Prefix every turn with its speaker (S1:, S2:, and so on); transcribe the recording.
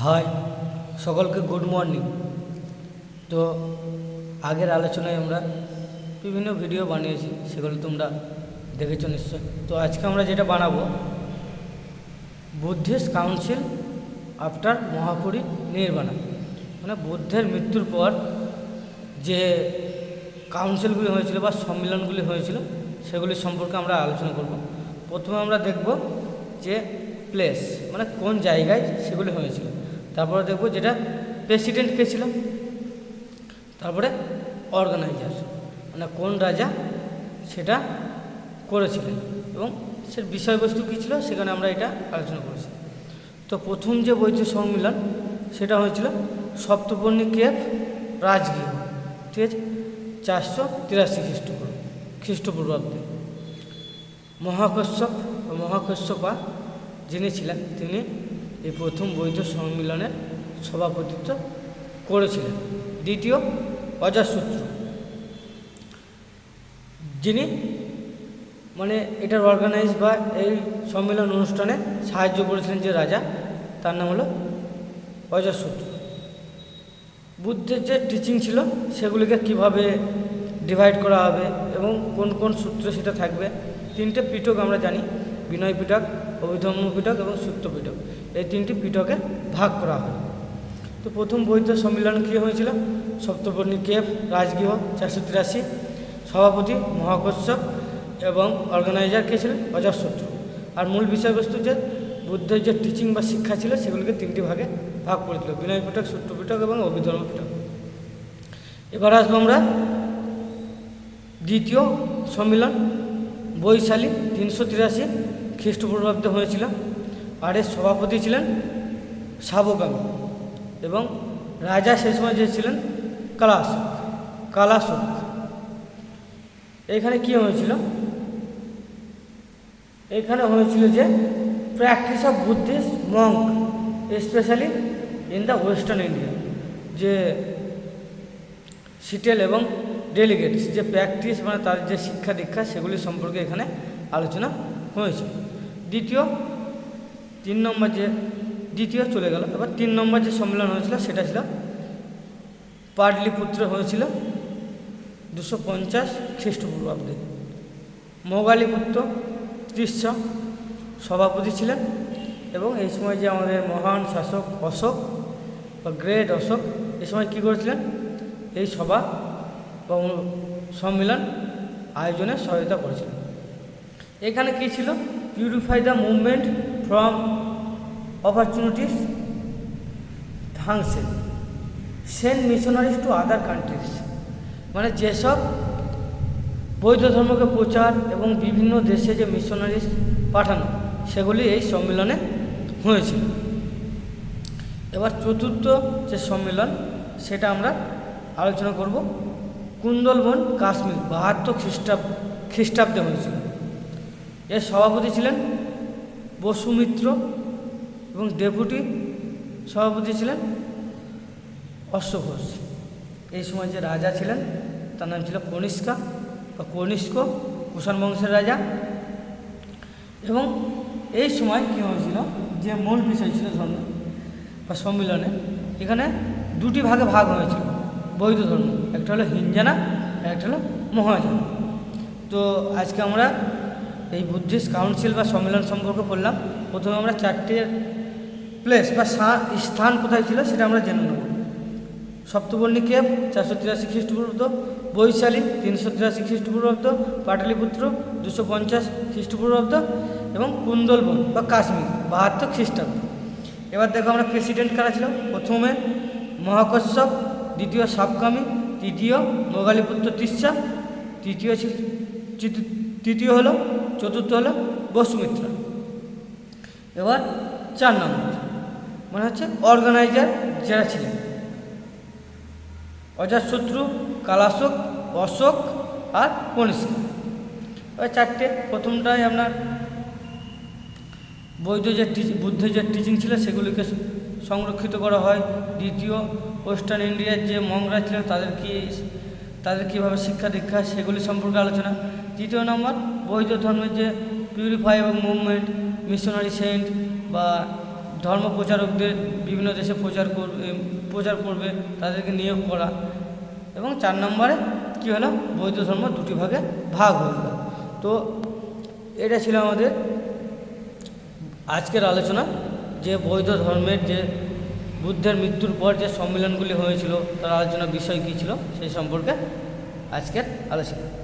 S1: High, সকলকে good morning. তো আগের আলোচনায় আমরা বিভিন্ন ভিডিও বানিয়েছি, সেগুলো তোমরা দেখেছ নিশ্চয়। তো আজকে আমরা যেটা বানাবো, Buddhist council after Mahaparinirvana. মানে বুদ্ধের মৃত্যুর পর যে কাউন্সিলগুলি হয়েছিল বা সম্মেলনগুলি হয়েছিল, সেগুলি সম্পর্কে আমরা আলোচনা করব। প্রথমে আমরা দেখব যে প্লেস মানে কোন জায়গায় সেগুলি হয়েছিল। তারপরে দেখব যেটা প্রেসিডেন্ট ছিল তারপরে অর্গানাইজার মানে কোন রাজা সেটা করেছিলেন এবং সে বিষয়বস্তু কী ছিল সেখানে আমরা এটা আলোচনা করেছি। তো প্রথম যে বৈধ সম্মিলন সেটা হয়েছিল সপ্তপর্ণী কেফ রাজগৃহ, ঠিক আছে? চারশো তিরাশি খ্রিস্টপূর্ব, খ্রিস্টপূর্বাব্দে। মহাকশ্যপ মহাকশ্যপা যিনি ছিলেন তিনি এই প্রথম বৈধ সম্মিলনের সভাপতিত্ব করেছিলেন। দ্বিতীয় অজাসূত্র যিনি মানে এটার অর্গানাইজ বা এই সম্মেলন অনুষ্ঠানে সাহায্য করেছিলেন যে রাজা, তার নাম হলো অজাসূত্র বুদ্ধের যে টিচিং ছিল, সেগুলিকে কীভাবে ডিভাইড করা হবে এবং কোন কোন সূত্রে সেটা থাকবে, তিনটে পিটক আমরা জানি। বিনয় পিটক অভিধর্ম পিটক এবং সূত্র পিটক এই তিনটি পিটকে ভাগ করা হয়। তো প্রথম বৈধ সম্মেলন কী হয়েছিল? সপ্তপর্ণী কেফ, রাজগৃহ, চারশো তিরাশি। সভাপতি মহাকশ্যপ এবং অর্গানাইজার কে ছিলেন? অজাসূত্র আর মূল বিষয়বস্তু যে, বুদ্ধের যে টিচিং বা শিক্ষা ছিল, সেগুলিকে তিনটি ভাগে ভাগ করেছিল বিনয় পিটক সূত্র পিটক এবং অভিধর্ম পিটক এবার আসব আমরা দ্বিতীয় সম্মেলন, বৈশালী, তিনশো তিরাশি। খ্রিস্টপূর্বাব্দে হয়েছিল। আর এর সভাপতি ছিলেন সাবকামী এবং রাজা সে সময় যে ছিলেন কালাশোক কালাশোক এখানে কি হয়েছিল? এখানে হয়েছিল যে practice of Buddhist monk, specially in the western India, যে সিটেল এবং ডেলিগেটস, যে প্র্যাকটিস মানে তার যে শিক্ষা দীক্ষা, সেগুলি সম্পর্কে এখানে আলোচনা হয়েছে। দ্বিতীয়, তিন নম্বর যে দ্বিতীয় চলে গেল। এবার তিন নম্বর যে সম্মেলন হয়েছিল, সেটা ছিল পাটলিপুত্র হয়েছিল দুশো পঞ্চাশ খ্রিস্টপূর্বাব্দে। মোগালিপুত্র তৃষ্য সভাপতি ছিলেন এবং এই সময় যে আমাদের মহান শাসক অশোক বা গ্রেট অশোক, এই সময় কী করেছিলেন? এই সভা বা সম্মেলন আয়োজনে সহায়তা করেছিলেন। এখানে কী ছিল? Purify the movement from opportunities থাংসেল send missionaries to other countries মানে যেসব বৌদ্ধ ধর্মকে প্রচার এবং বিভিন্ন দেশে যে মিশনারিজ পাঠানো, সেগুলি এই সম্মেলনে হয়েছিল। এবার চতুর্থ যে সম্মেলন, সেটা আমরা আলোচনা করব। কুন্দলবন, কাশ্মীর, বাহাত্তর খ্রিস্টাব খ্রিস্টাব্দে হয়েছিল। এর সভাপতি ছিলেন বসুমিত্র এবং ডেপুটি সভাপতি ছিলেন অশ্বঘোষ এই সময় যে রাজা ছিলেন, তার নাম ছিল কনিষ্কা বা কনিষ্ক কুষাণ বংশের রাজা। এবং এই সময় কী হয়েছিল, যে মূল বিষয় ছিল ধর্ম বা সম্মিলনে, এখানে দুটি ভাগে ভাগ হয়েছিল, বৌদ্ধ ধর্ম, একটা হলো হিনজানা আর একটা হলো মহাজানা। তো আজকে আমরা এই বুদ্ধিস্ট কাউন্সিল বা সম্মেলন সম্পর্কে পড়লাম। প্রথমে আমরা চারটে প্লেস বা স্থান কোথায় ছিল সেটা আমরা জেনে নেব। সপ্তবর্ণী কেপ চারশো তিরাশি খ্রিস্টপূর্বাব্দ, বৈশালী, তিনশো তিরাশি খ্রিস্টপূর্বাব্দ, পাটালিপুত্র, দুশো পঞ্চাশ খ্রিস্টপূর্বাব্দ এবং কুন্দলবন বা কাশ্মীর, বাহাত্তর খ্রিস্টাব্দ। এবার দেখো আমরা প্রেসিডেন্ট কারা ছিল? প্রথমে মহাকশ্যপ, দ্বিতীয় সাবকামী তৃতীয় মোগালিপুত্র তিস্সা তৃতীয় তৃতীয় হলো চতুর্থ হলো বসুমিত্রা। এবার চার নম্বর। মানে হচ্ছে অর্গানাইজার যারা ছিলেন। অজাতশত্রু, কালাশোক, অশোক আর কনিষ্ক। ওই চারটে। প্রথমটাই আপনার বৈধ যে বুদ্ধের যে টিচিং ছিল সেগুলিকে সংরক্ষিত করা হয়। দ্বিতীয়, ওয়েস্টার্ন ইন্ডিয়ার যে মংরা ছিলেন তাদের কি তাদের কীভাবে শিক্ষা দীক্ষা, সেগুলি সম্পর্কে আলোচনা। তৃতীয় নম্বর, বৈধ ধর্মের যে পিউরিফাই এবং মুভমেন্ট মিশনারি সেন্ট বা ধর্ম প্রচারকদের বিভিন্ন দেশে প্রচার করবে প্রচার করবে, তাদেরকে নিয়োগ করা। এবং চার নম্বরে, কী হলো? বৌদ্ধ ধর্ম দুটি ভাগে ভাগ হয়ে গেল। তো এটা ছিল আমাদের আজকের আলোচনা, যে বৌদ্ধ ধর্মের যে বুদ্ধের মৃত্যুর পর যে সম্মেলনগুলি হয়েছিল, তার আলোচনার বিষয় কী ছিল, সেই সম্পর্কে আজকের আলোচনা।